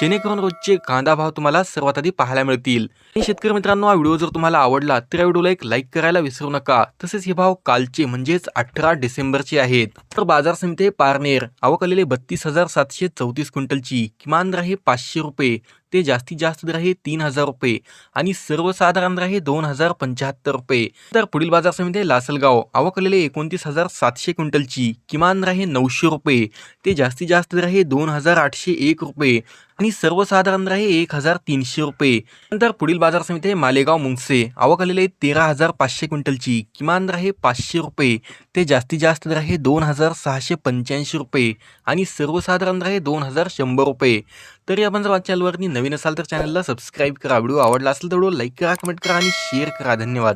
जेणेकरून रोजचे कांदा भाव तुम्हाला सर्वात आधी पाहायला मिळतील. आणि शेतकरी मित्रांनो हा व्हिडिओ जर तुम्हाला आवडला तर या व्हिडिओला एक लाईक करायला विसरू नका. तसेच हे भाव कालचे म्हणजेच अठरा डिसेंबरचे आहेत. तर बाजार समिती पारनेर आवक आलेले बत्तीस हजार सातशे चौतीस क्विंटलची. किमान दर आहे पाचशे रुपये. ते जास्तीत जास्त दर आहे तीन हजार रुपये आणि सर्वसाधारण दर आहे दोन हजार पंच्याहत्तर रुपये. तर पुढील बाजार समिती आहे लासलगाव. आवकलेले एकोणतीस हजार सातशे क्विंटलची. किमान दर आहे नऊशे रुपये. ते जास्तीत जास्त दर आहे दोन हजार आठशे एक रुपये आणि सर्वसाधारण दर आहे एक हजार तीनशे रुपये. नंतर पुढील बाजार समिती आहे मालेगाव मुंगसे. आवक आलेले तेरा हजार पाचशे क्विंटलची. किमान दर आहे पाचशे रुपये. ते जास्तीत जास्त दर आहे दोन हजार सहाशे पंच्याऐंशी रुपये आणि सर्वसाधारण दर आहे दोन हजार शंभर रुपये. तरी आपण जर माझ्या चॅनलवरती नवीन असाल तर चॅनलला सबस्क्राईब करा. व्हिडिओ आवडला असेल तर व्हिडिओ लाईक करा कमेंट करा आणि शेअर करा. धन्यवाद.